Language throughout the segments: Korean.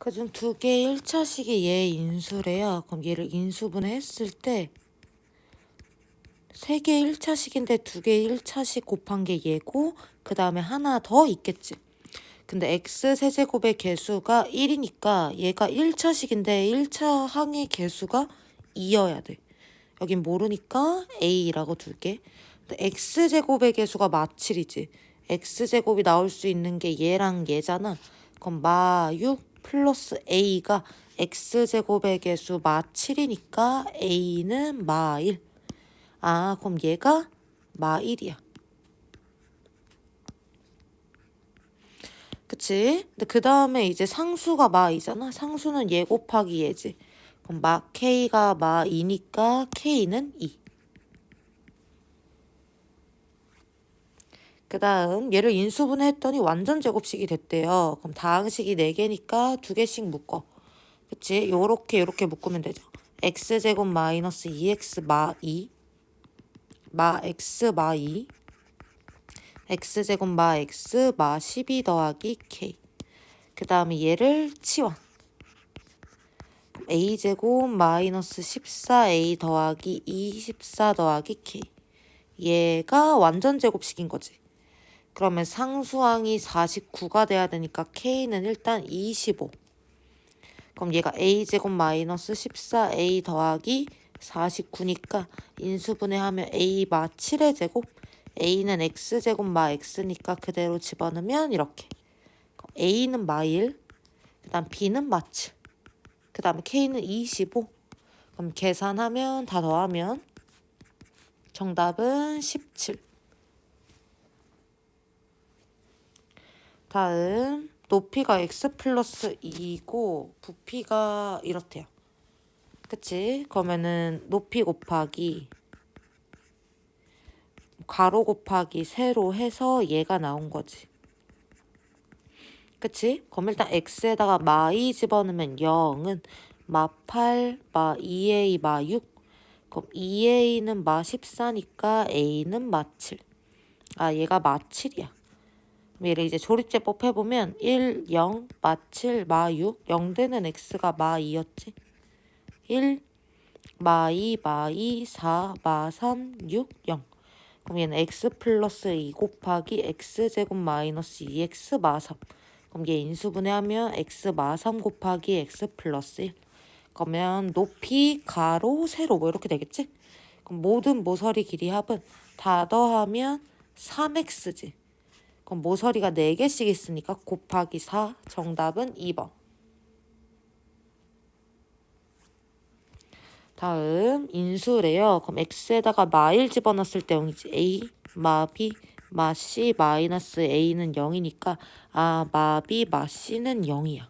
그중 두 개의 1차식이 얘 인수래요. 그럼 얘를 인수분해 했을 때 세 개의 1차식인데 두 개의 1차식 곱한 게 얘고 그 다음에 하나 더 있겠지. 근데 x 세제곱의 개수가 1이니까 얘가 1차식인데 1차 항의 개수가 2여야 돼. 여긴 모르니까 a라고 둘게. 근데 x제곱의 개수가 마 7이지. x제곱이 나올 수 있는 게 얘랑 얘잖아. 그럼 마 6 플러스 a가 x제곱의 개수 마 7이니까 a는 마 1. 아, 그럼 얘가 마 1이야. 그치? 근데 그 다음에 이제 상수가 마 2잖아. 상수는 얘 곱하기 얘지. 그럼 마 k가 마 2니까 k는 2. 그 다음 얘를 인수분해 했더니 완전 제곱식이 됐대요. 그럼 다항식이 4개니까 2개씩 묶어. 그치? 요렇게 요렇게 묶으면 되죠. x제곱 마이너스 2x 마 2. 마 x 마 2. x제곱 마 x 마 12 더하기 k. 그 다음에 얘를 치워. a제곱 마이너스 14a 더하기 24 더하기 k. 얘가 완전 제곱식인 거지. 그러면 상수항이 49가 돼야 되니까 k는 일단 25. 그럼 얘가 a제곱 마이너스 14a 더하기 49니까 인수분해하면 a 마 7의 제곱 a는 x제곱 마 x니까 그대로 집어넣으면 이렇게. a는 마 1, 그 다음 b는 마 7, 그 다음에 k는 25 그럼 계산하면 다 더하면 정답은 17 다음 높이가 x 플러스 2고 부피가 이렇대요. 그치? 그러면은 높이 곱하기 가로 곱하기 세로 해서 얘가 나온 거지. 그치? 그럼 일단 x에다가 마2 집어넣으면 0은 마 8, 마 2a, 마 6 그럼 2a는 마 14니까 a는 마 7 아 얘가 마 7이야. 얘를 이제 조립제법 해보면 1, 0, 마 7, 마 6, 0 되는 x가 마 2였지. 1, 마 2, 마 2, 4, 마 3, 6, 0. 그럼 얘는 x 플러스 2 곱하기 x제곱 마이너스 2x 마 3. 그럼 얘 인수분해하면 x 마 3 곱하기 x 플러스 1. 그러면 높이, 가로, 세로 뭐 이렇게 되겠지? 그럼 모든 모서리 길이 합은 다 더하면 3x지. 그럼 모서리가 4개씩 있으니까 곱하기 4 정답은 2번. 다음 인수래요. 그럼 x에다가 마1 집어넣었을 때 0이지. a, 마 b, 마 c 마이너스 a는 0이니까 아, 마 b, 마 c는 0이야.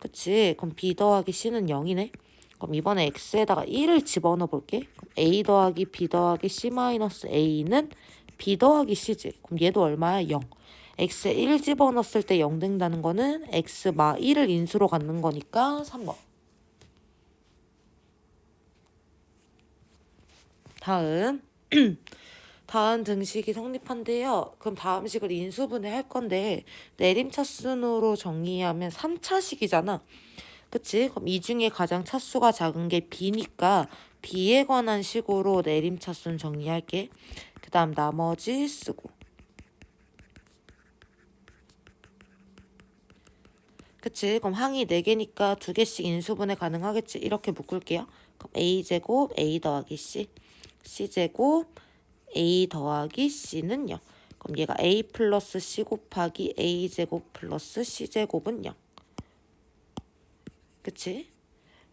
그치? 그럼 b 더하기 c는 0이네. 그럼 이번에 x에다가 1을 집어넣어 볼게. a 더하기 b 더하기 c 마이너스 a는 b 더하기 c지. 그럼 얘도 얼마야? 0. x에 1 집어넣었을 때 0 된다는 거는 x 마 1을 인수로 갖는 거니까 3번. 다음 다음 등식이 성립한데요. 그럼 다음 식을 인수분해 할 건데 내림차 순으로 정의하면 3차식이잖아. 그치? 그럼 이 중에 가장 차수가 작은 게 b니까 b에 관한 식으로 내림차순 정의할게. 그 다음 나머지 쓰고. 그치? 그럼 항이 4개니까 2개씩 인수분해 가능하겠지? 이렇게 묶을게요. 그럼 a제곱 a 더하기 c. c제곱 a 더하기 c는 0. 그럼 얘가 a 플러스 c 곱하기 a제곱 플러스 c제곱은 0. 그치?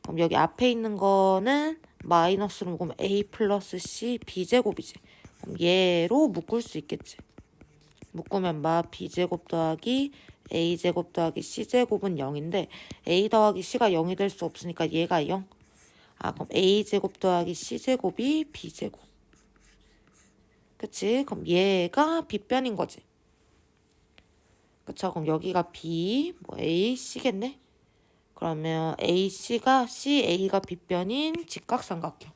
그럼 여기 앞에 있는 거는 마이너스로 묶으면 a 플러스 c b제곱이지. 그럼 얘로 묶을 수 있겠지. 묶으면 마 b제곱 더하기 a제곱 더하기 c제곱은 0인데 a 더하기 c가 0이 될 수 없으니까 얘가 0. 아 그럼 a제곱 더하기 c제곱이 b제곱. 그치? 그럼 얘가 빗변인 거지. 그쵸? 그럼 여기가 b, 뭐 a, c겠네? 그러면 AC가 CA가 빗변인 직각삼각형.